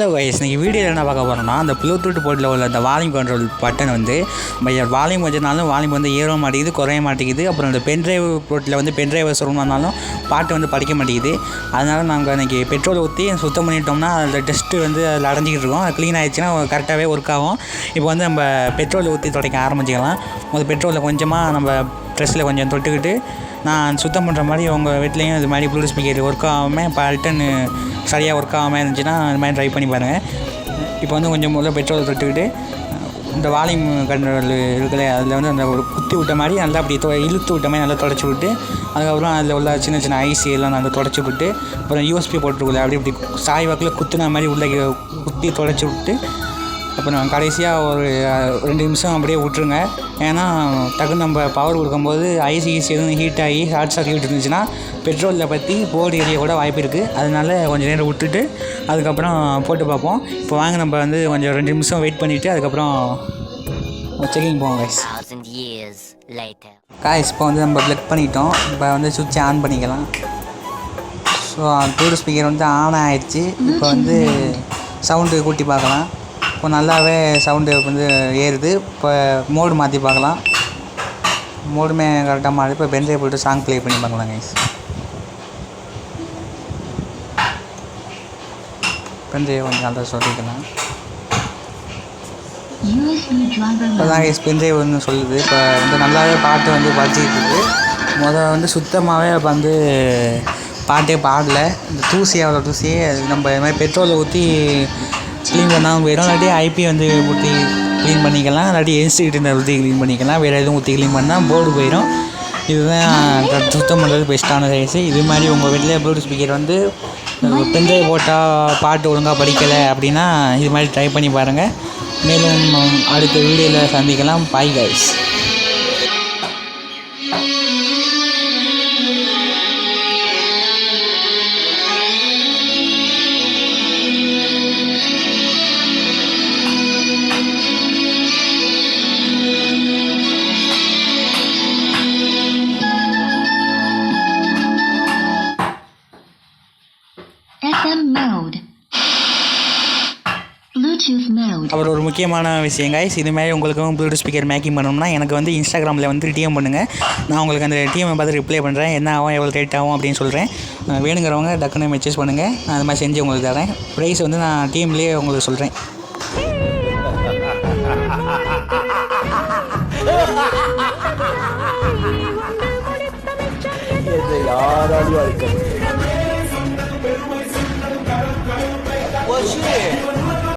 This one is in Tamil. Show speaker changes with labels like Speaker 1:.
Speaker 1: ஹலோ கைஸ் நீங்கள் வீடியோவில் என்ன பார்க்க போகிறோம்னா அந்த ப்ளூடூத் போர்ட்டில் உள்ள அந்த வால்யூம் கண்ட்ரோல் பட்டன் வந்து வால்யூம் வச்சனாலும் வால்யூம் வந்து ஏற மாட்டேங்குது குறைய மாட்டேங்குது. அப்புறம் இந்த பென்ட்ரைவ் போர்ட்டில் வந்து பென்ட்ரைவ் சொல்லணும்னாலும் பாட்டு வந்து படிக்க மாட்டேங்குது. அதனால் நாங்கள் இன்றைக்கி பெட்ரோல் ஊற்றி சுத்தம் பண்ணிட்டோம்னா அதில் டஸ்ட்டு வந்து அதில் அடைஞ்சிக்கிட்டு இருக்கோம். அது க்ளீன் ஆகிடுச்சுன்னா கரெக்டாகவே ஒர்க் ஆகும். இப்போ வந்து நம்ம பெட்ரோல் ஊற்றி துடைக்க ஆரம்பிச்சிக்கலாம். முதல் பெட்ரோலில் கொஞ்சமாக நம்ம ட்ரெஸ்ஸில் கொஞ்சம் தொட்டுக்கிட்டு நான் சுத்தம் பண்ணுற மாதிரி உங்கள் வீட்லேயும் இது மாதிரி ப்ளூடூத் ஸ்பீக்கர் ஒர்க் ஆகாமல் பட்டன் சரியாக ஒர்க் ஆகாமல் இருந்துச்சுன்னா இந்த மாதிரி ட்ரை பண்ணி பாருங்கள் இப்போ வந்து கொஞ்சம் முதல்ல பெட்ரோல் தொட்டுக்கிட்டு இந்த வால்யூம் கண்ட்ரோல் இருக்குல்ல அதில் வந்து அந்த ஒரு குத்தி விட்ட மாதிரி நல்லா அப்படி தொ இழுத்து விட்ட மாதிரி நல்லா தொடச்சி விட்டு அதுக்கப்புறம் அதில் உள்ள சின்ன சின்ன ஐசி எல்லாம் நல்லா தொடச்சி விட்டு அப்புறம் யூஎஸ்பி போட்டுருக்குள்ள அப்படி இப்படி சாய் வாக்கில் குத்துன மாதிரி உள்ளே குத்தி தொடச்சி விட்டு அப்புறம் கடைசியாக ஒரு ரெண்டு நிமிஷம் அப்படியே விட்ருங்க ஏன்னா டக்குன்னு நம்ம பவர் கொடுக்கும்போது ஐசி ஈசி எதுவும் ஹீட் ஆகி ஷார்ட் சர்க்யூட் இருந்துச்சுன்னா பெட்ரோலில் பற்றி போர்டு எரிய கூட வாய்ப்பு இருக்குது அதனால கொஞ்சம் நேரம் விட்டுட்டு அதுக்கப்புறம் போட்டு பார்ப்போம். இப்போ வாங்க நம்ம வந்து கொஞ்சம் ரெண்டு நிமிஷம் வெயிட் பண்ணிவிட்டு அதுக்கப்புறம் செக்கிங் போவோம் கைஸ். காய்ஸ் இப்போ வந்து நம்ம ப்ளக் பண்ணிட்டோம். இப்போ வந்து சுவிட்சை ஆன் பண்ணிக்கலாம். ஸோ ப்ளூடூத் ஸ்பீக்கர் வந்து ஆன் ஆயிடுச்சு. இப்போ வந்து சவுண்டு கூட்டி பார்க்கலாம். இப்போ நல்லாவே சவுண்டு வந்து ஏறுது. இப்போ மோடு மாற்றி பார்க்கலாம். மோடுமே கரெக்டாக மாறி இப்போ பென்ட்ரைவ் போட்டு சாங் ப்ளே பண்ணி பார்க்கலாம் கைஸ் பென்ட்ரைவ் கொஞ்சம் நல்லா சொல்லிக்கலாம். இப்போ தான் கைஸ் பென்ட்ரைவ் ஒன்று சொல்லுது. இப்போ வந்து நல்லாவே பாட்டு வந்து படிச்சுக்கிட்டு இருக்குது முதல்ல வந்து சுத்தமாகவே இப்போ வந்து பாட்டே பாடல. இந்த தூசி அவ்வளோ தூசி. நம்ம இது மாதிரி பெட்ரோலை ஊற்றி க்ளீன் பண்ணாமல் போயிடும் இல்லாட்டி ஐபி வந்து ஊற்றி க்ளீன் பண்ணிக்கலாம். இல்லாட்டி இன்ஸ்டிகிட்ட ஊற்றி க்ளீன் பண்ணிக்கலாம். வேறு எதுவும் ஊற்றி க்ளீன் பண்ணால் போர்டு போயிடும் இதுதான் சுத்தம் பண்ணுறது பெஸ்ட்டான சைஸு இது மாதிரி உங்கள் வீட்டில் ப்ளூடூத் ஸ்பீக்கர் வந்து பென்ட்ரைவ் போட்டால் பாட்டு ஒழுங்காக படிக்கலை அப்படின்னா இது மாதிரி ட்ரை பண்ணி பாருங்கள் மேலும் அடுத்த வீடியோவில் சந்திக்கலாம். Bye guys
Speaker 2: FM mode. Bluetooth mode.
Speaker 1: அப்புறம் ஒரு முக்கியமான விஷயம் கைஸ் இது மாதிரி உங்களுக்கும் ப்ளூடூத் ஸ்பீக்கர் மேக்கிங் பண்ணணும்னா எனக்கு வந்து இன்ஸ்டாகிராமில் வந்து டிஎம் பண்ணுங்கள் நான் உங்களுக்கு அந்த டிஎம் பார்த்து ரிப்ளை பண்ணுறேன் என்ன ஆகும் எவ்வளோ ரேட் ஆகும் அப்படின்னு சொல்கிறேன் வேணுங்கிறவங்க டக்குன்னு மெசேஜ் பண்ணுங்கள் நான் அது மாதிரி செஞ்சு உங்களுக்கு தரேன். ப்ரைஸ் வந்து நான் டீம்லேயே உங்களுக்கு சொல்கிறேன்
Speaker 3: யாராலையும் Yeah.